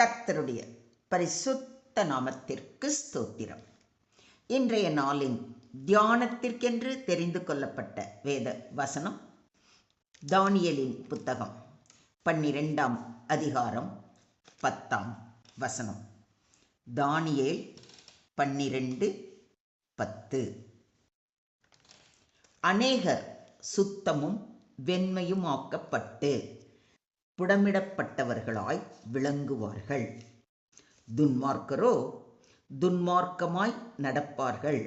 கர்த்தருடைய பரிசுத்த நாமத்திற்கு ஸ்தோத்திரம். இன்றைய நாளின் தியானத்திற்கென்று தெரிந்து கொள்ளப்பட்ட வேத வசனம் தானியலின் புத்தகம் பன்னிரெண்டாம் அதிகாரம் பத்தாம் வசனம். தானியேல் பன்னிரெண்டு பத்து. அநேகர் சுத்தமும் வெண்மையுமாக்கப்பட்டு புடமிடப்பட்டவர்களாய் விளங்குவார்கள் துன்மார்க்கரோ துன்மார்க்கமாய் நடப்பார்கள்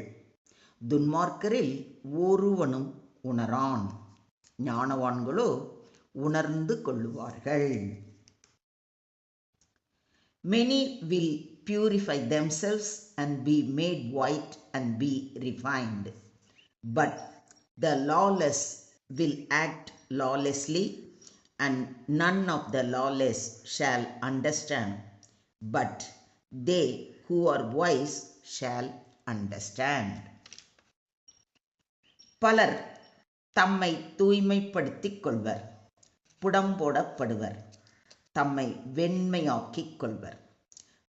துன்மார்க்கரில் ஒருவனும் உணரான் ஞானவான்களோ உணர்ந்து கொள்ளுவார்கள் many will purify themselves and be made white and be refined but the lawless will act lawlessly and none of the lawless shall understand. But they who are wise shall understand. பலர் தம்மை தூய்மைப்படுத்திக் கொள்வர் புடம்போடப்படுவர் தம்மை வெண்மையாக்கிக் கொள்வர்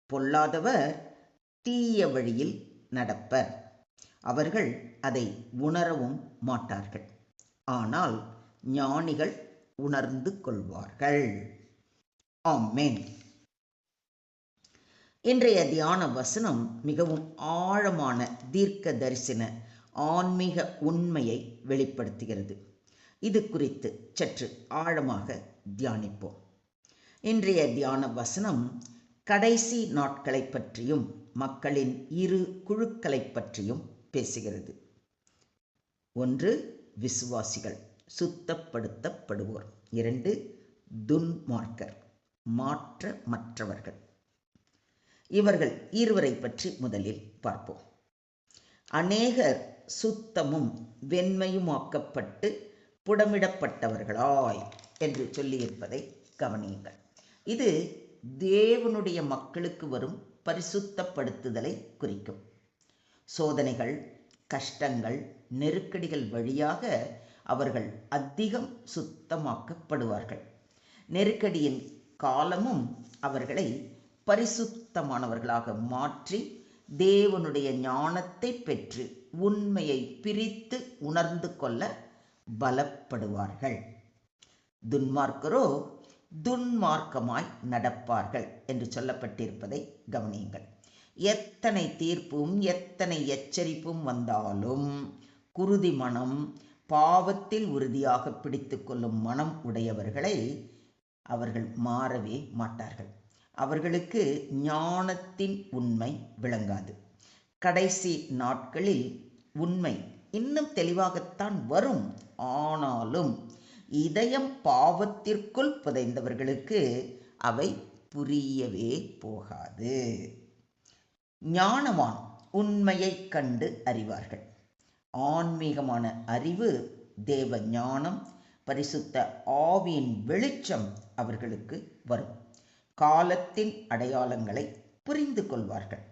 பொல்லாதவர் தீய வழியில் நடப்பர் அவர்கள் அதை உணரவும் மாட்டார்கள் ஆனால் ஞானிகள் உணர்ந்து கொள்வார்கள். ஆமேன். இன்றைய தியான வசனம் மிகவும் ஆழமான தீர்க்க தரிசன ஆன்மீக உண்மையை வெளிப்படுத்துகிறது. இது குறித்து சற்று ஆழமாக தியானிப்போம். இன்றைய தியான வசனம் கடைசி நாட்களை பற்றியும் மக்களின் இரு குழுக்களை பற்றியும் பேசுகிறது. ஒன்று விசுவாசிகள். சுத்தப்படுத்தப்படுவோர். இரண்டு துன்மார்க்கர் மாற்ற மற்றவர்கள் இவர்கள் இருவரை பற்றி முதலில் பார்ப்போம். அநேகர் சுத்தமும் வெண்மையுமாக்கப்பட்டு புடமிடப்பட்டவர்களாய் என்று சொல்லியிருப்பதை கவனியுங்கள். இது தேவனுடைய மக்களுக்கு வரும் பரிசுத்தப்படுத்துதலை குறிக்கும். சோதனைகள் கஷ்டங்கள் நெருக்கடிகள் வழியாக அவர்கள் அதிகம் சுத்தமாக்கப்படுவார்கள். நெருக்கடியின் காலமும் அவர்களை பரிசுத்தமானவர்களாக மாற்றி தேவனுடைய ஞானத்தை பெற்று உண்மையை பிரித்து உணர்ந்து கொள்ள பலப்படுவார்கள். துன்மார்க்கரோ துன்மார்க்கமாய் நடப்பார்கள் என்று சொல்லப்பட்டிருப்பதை கவனியுங்கள். எத்தனை தீர்ப்பும் எத்தனை எச்சரிப்பும் வந்தாலும் குருதி மனம் பாவத்தில் உறுதியாக பிடித்து கொள்ளும் மனம் உடையவர்களை அவர்கள் மாறவே மாட்டார்கள். அவர்களுக்கு ஞானத்தின் உண்மை விளங்காது. கடைசி நாட்களில் உண்மை இன்னும் தெளிவாகத்தான் வரும். ஆனாலும் இதயம் பாவத்திற்குள் புதைந்தவர்களுக்கு அவை புரியவே போகாது. ஞானவான் உண்மையை கண்டு அறிவார்கள். ஆன்மீகமான அறிவு தேவ ஞானம் பரிசுத்த ஆவியின் வெளிச்சம் அவர்களுக்கு வரும். காலத்தின் அடையாளங்களை புரிந்து கொள்வார்கள்.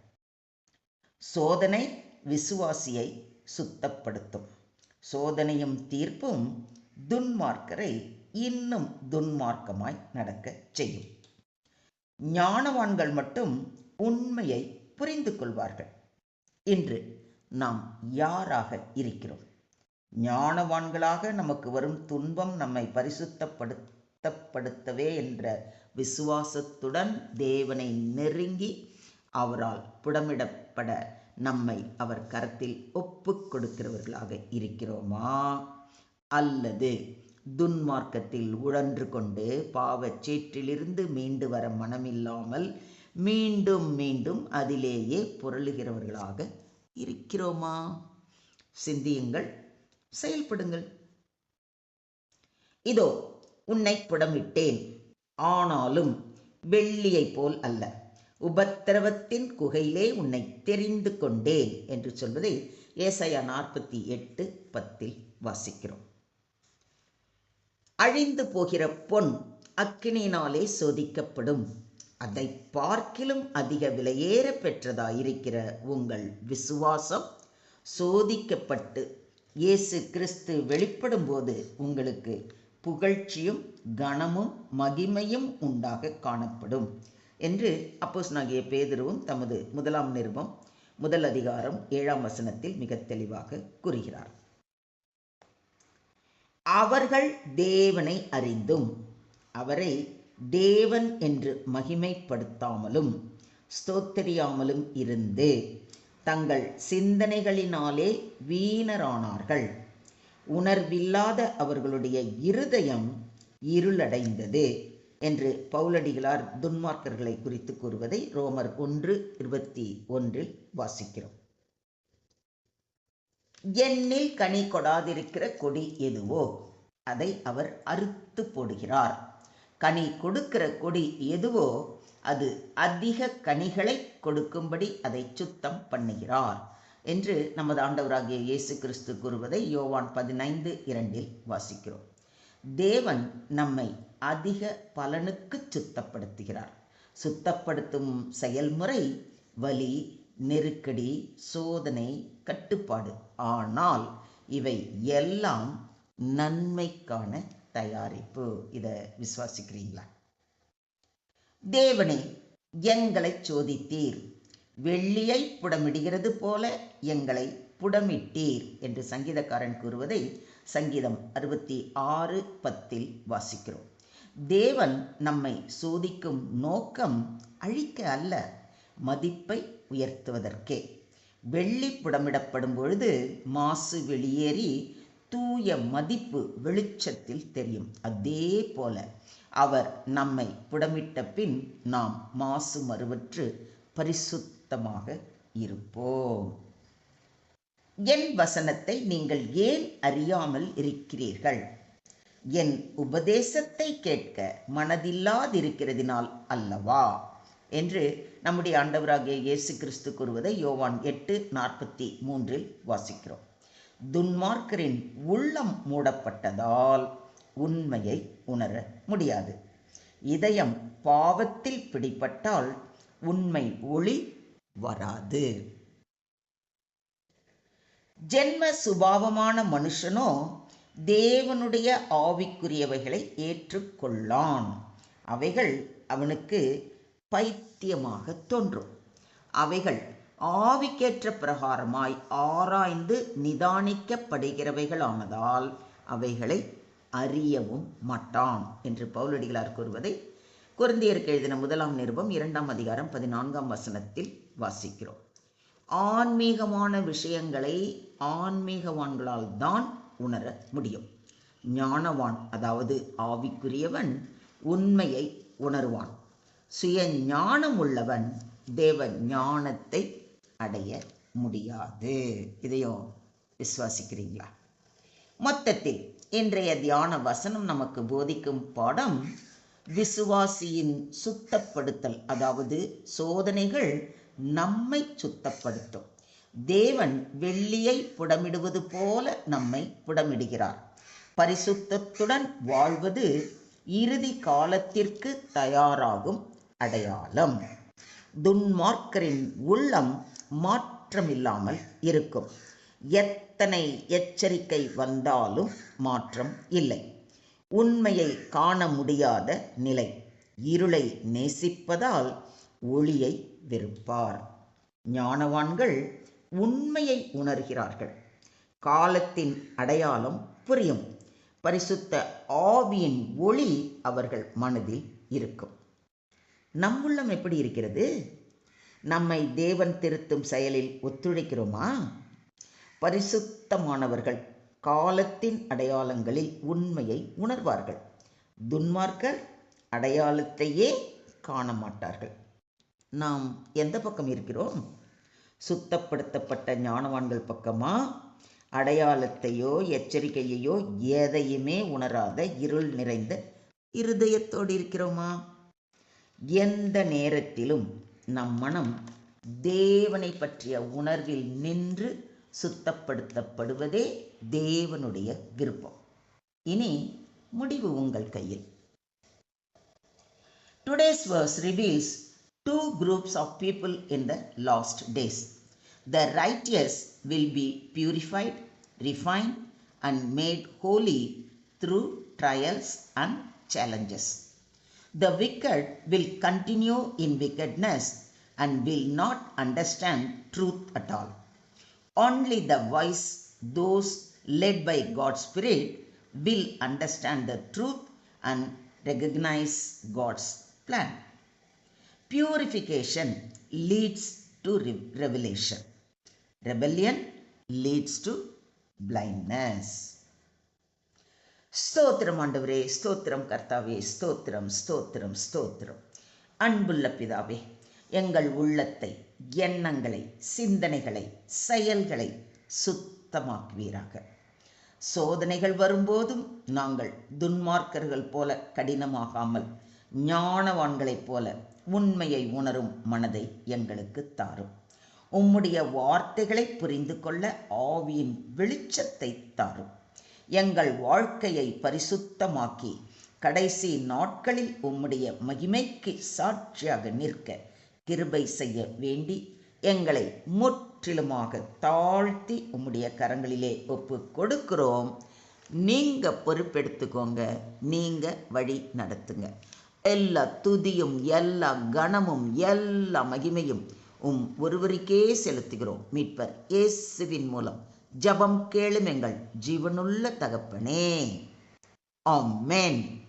சோதனை விசுவாசியை சுத்தப்படுத்தும். சோதனையும் தீர்ப்பும் துன்மார்க்கரை இன்னும் துன்மார்க்கமாய் நடக்க செய்யும். ஞானவான்கள் மட்டும் உண்மையை புரிந்து கொள்வார்கள். இன்று நாம் யாராக இருக்கிறோம்? ஞானவான்களாக நமக்கு வரும் துன்பம் நம்மை பரிசுத்தப்படுத்தப்படுத்தவே என்ற விசுவாசத்துடன் தேவனை நெருங்கி அவரால் புடமிடப்பட நம்மை அவர் கரத்தில் ஒப்பு கொடுக்கிறவர்களாக இருக்கிறோமா? அல்லது துன்மார்க்கத்தில் உழன்று கொண்டு பாவச் சேற்றிலிருந்து மீண்டு வர மனமில்லாமல் மீண்டும் மீண்டும் அதிலேயே புரளுகிறவர்களாக இருக்கிறோமா? சிந்தியுங்கள் செயல்படுங்கள். இதோ உன்னை புடமிட்டேன். ஆனாலும் வெள்ளியைப் போல் அல்ல. உபத்திரவத்தின் குகையிலே உன்னை தெரிந்து கொண்டேன் என்று சொல்வதை ஏசையா நாற்பத்தி எட்டு பத்தில் வாசிக்கிறோம். அழிந்து போகிற பொன் அக்கினியினாலே சோதிக்கப்படும். அதை பார்க்கிலும் அதிக விலையேற பெற்றதாயிருக்கிற உங்கள் விசுவாசம் சோதிக்கப்பட்டு இயேசு கிறிஸ்து வெளிப்படும்போது உங்களுக்கு புகழ்ச்சியும் கனமும் மகிமையும் உண்டாக காணப்படும் என்று அப்போஸ் நாகிய பேதுருவும் தமது முதலாம் நிருபம் முதல் அதிகாரம் ஏழாம் வசனத்தில் மிக தெளிவாக கூறுகிறார். அவர்கள் தேவனை அறிந்தும் அவரை தேவன் என்று மகிமைப்படுத்தாமலும் ஸ்தோத்தரியாமலும் இருந்து தங்கள் சிந்தனைகளினாலே வீணரானார்கள். உணர்வில்லாத அவர்களுடைய இருதயம் இருளடைந்தது என்று பவுலடிகளார் துன்மார்க்கர்களை குறித்து கூறுவதை ரோமர் ஒன்று இருபத்தி ஒன்றில் வாசிக்கிறோம். எண்ணில் கனி கொடாதிருக்கிற கொடி எதுவோ? அதை அவர் அறுத்து போடுகிறார். கனி கொடுக்கிற கொடி எதுவோ அது அதிக கனிகளை கொடுக்கும்படி அதை சுத்தம் பண்ணுகிறார் என்று நமது ஆண்டவராகிய இயேசு கிறிஸ்து கூறுவதை யோவான் பதினைந்து இரண்டில் வாசிக்கிறோம். தேவன் நம்மை அதிக பலனுக்கு சுத்தப்படுத்துகிறார். சுத்தப்படுத்தும் செயல்முறை வலி நெருக்கடி சோதனை கட்டுப்பாடு. ஆனால் இவை எல்லாம் நன்மைக்கான தயாரிப்பு. இதை விசுவாசிக்கிறீங்களா? தேவனே எங்களை சோதித்தீர். வெள்ளியை புடமிடுகிறது போல எங்களை புடமிட்டீர் என்று சங்கீதக்காரன் கூறுவதை சங்கீதம் அறுபத்தி ஆறு பத்தில் வாசிக்கிறோம். தேவன் நம்மை சோதிக்கும் நோக்கம் அழிக்க அல்ல மதிப்பை உயர்த்துவதற்கே. வெள்ளி புடமிடப்படும் பொழுது மாசு வெளியேறி தூய மதிப்பு வெளிச்சத்தில் தெரியும். அதே போல அவர் நம்மை புடமிட்ட பின் நாம் மாசு மறுவற்று பரிசுத்தமாக இருப்போம். என் வசனத்தை நீங்கள் ஏன் அறியாமல் இருக்கிறீர்கள்? என் உபதேசத்தை கேட்க மனதில்லாதிருக்கிறதினால் அல்லவா? என்று நம்முடைய ஆண்டவராகிய இயேசு கிறிஸ்து கூறுவதை யோவான் எட்டு நாற்பத்தி மூன்றில் வாசிக்கிறோம். துன்மார்க்கரின் உள்ளம் மூடப்பட்டதால் உண்மையை உணர முடியாது. இதயம் பாவத்தில் பிடிப்பட்டால் உண்மை ஒளி வராது. ஜென்ம சுபாவமான மனுஷனோ தேவனுடைய ஆவிக்குரியவைகளை ஏற்றுக்கொள்ளான். அவைகள் அவனுக்கு பைத்தியமாக தோன்றும். அவைகள் ஆவிக்கேற்ற பிரகாரமாய் ஆராய்ந்து நிதானிக்கப்படுகிறவைகளானதால் அவைகளை அறியவும் மாட்டான் என்று பவுலடிகளார் கூறுவதை குருந்தியருக்கு எழுதின முதலாம் நிருபம் இரண்டாம் அதிகாரம் பதினான்காம் வசனத்தில் வாசிக்கிறோம். ஆன்மீகமான விஷயங்களை ஆன்மீகவான்களால் தான் உணர முடியும். ஞானவான் அதாவது ஆவிக்குரியவன் உண்மையை உணர்வான். சுய ஞானம் உள்ளவன் தேவ ஞானத்தை அடைய முடியாது. இதையும் விசுவாசிக்கிறீங்களா? மொத்தத்தில் இன்றைய தியான வசனம் நமக்கு போதிக்கும் பாடம் விசுவாசியின் சுத்தப்படுத்தல் அதாவது சோதனைகள் நம்மை சுத்தப்படுத்தும். தேவன் வெள்ளியை புடமிடுவது போல நம்மை புடமிடுகிறார். பரிசுத்தத்துடன் வாழ்வது இறுதி காலத்திற்கு தயாராகும் அடையாளம். துன்மார்க்கரின் உள்ளம் மாற்றமில்லாமல் இருக்கும். எத்தனை எச்சரிக்கை வந்தாலும் மாற்றம் இல்லை. உண்மையை காண முடியாத நிலை. இருளை நேசிப்பதால் ஒளியை வெறுப்பார். ஞானவான்கள் உண்மையை உணர்கிறார்கள். காலத்தின் அடையாளம் புரியும். பரிசுத்த ஆவியின் ஒளி அவர்கள் மனதில் இருக்கும். நம்முள்ளம் எப்படி இருக்கிறது? நம்மை தேவன் திருத்தும் செயலில் ஒத்துழைக்கிறோமா? பரிசுத்தமானவர்கள் காலத்தின் அடையாளங்களில் உண்மையை உணர்வார்கள். துன்மார்க்கர் அடையாளத்தையே காண மாட்டார்கள் நாம் எந்த பக்கம் இருக்கிறோம்? சுத்தப்படுத்தப்பட்ட ஞானவான்கள் பக்கமா? அடையாளத்தையோ எச்சரிக்கையையோ எதையுமே உணராத இருள் நிறைந்த இருதயத்தோடு இருக்கிறோமா? எந்த நேரத்திலும் நம் மனம் தேவனை பற்றிய உணர்வில் நின்று சுத்தப்படுத்தப்படுவதே தேவனுடைய விருப்பம் இனி முடிவு உங்கள் கையில் today's verse reveals two groups of people in the last days the righteous will be purified refine and made holy through trials and challenges The wicked will continue in wickedness and will not understand truth at all. Only the wise, those led by God's Spirit, will understand the truth and recognize God's plan. Purification leads to re- revelation. Rebellion leads to blindness. ஸ்தோத்திரம் ஆண்டவரே ஸ்தோத்திரம் கர்த்தாவே ஸ்தோத்திரம் ஸ்தோத்திரம் ஸ்தோத்திரம். அன்புள்ள பிதாவே எங்கள் உள்ளத்தை எண்ணங்களை சிந்தனைகளை செயல்களை சுத்தமாக்குவீராக. சோதனைகள் வரும்போதும் நாங்கள் துன்மார்க்கர்கள் போல கடினமாகாமல் ஞானவான்களைப் போல உண்மையை உணரும் மனதை எங்களுக்கு தாரும். உம்முடைய வார்த்தைகளை புரிந்து கொள்ள ஆவியின் வெளிச்சத்தை தாரும். எங்கள் வாழ்க்கையை பரிசுத்தமாக்கி கடைசி நாட்களில் உம்முடைய மகிமைக்கு சாட்சியாக நிற்க கிருபை செய்ய வேண்டி எங்களை முற்றிலுமாக தாழ்த்தி உம்முடைய கரங்களிலே ஒப்பு கொடுக்கிறோம். நீங்க பொறுப்பெடுத்துக்கோங்க. நீங்க வழி நடத்துங்க. எல்லா துதியும் எல்லா கணமும் எல்லா மகிமையும் உம் ஒருவருக்கே செலுத்துகிறோம். மீட்பர் இயேசுவின் மூலம். ஜபம் கேளுமெங்கள் ஜீவனுள்ள தகப்பனே. ஆமென்.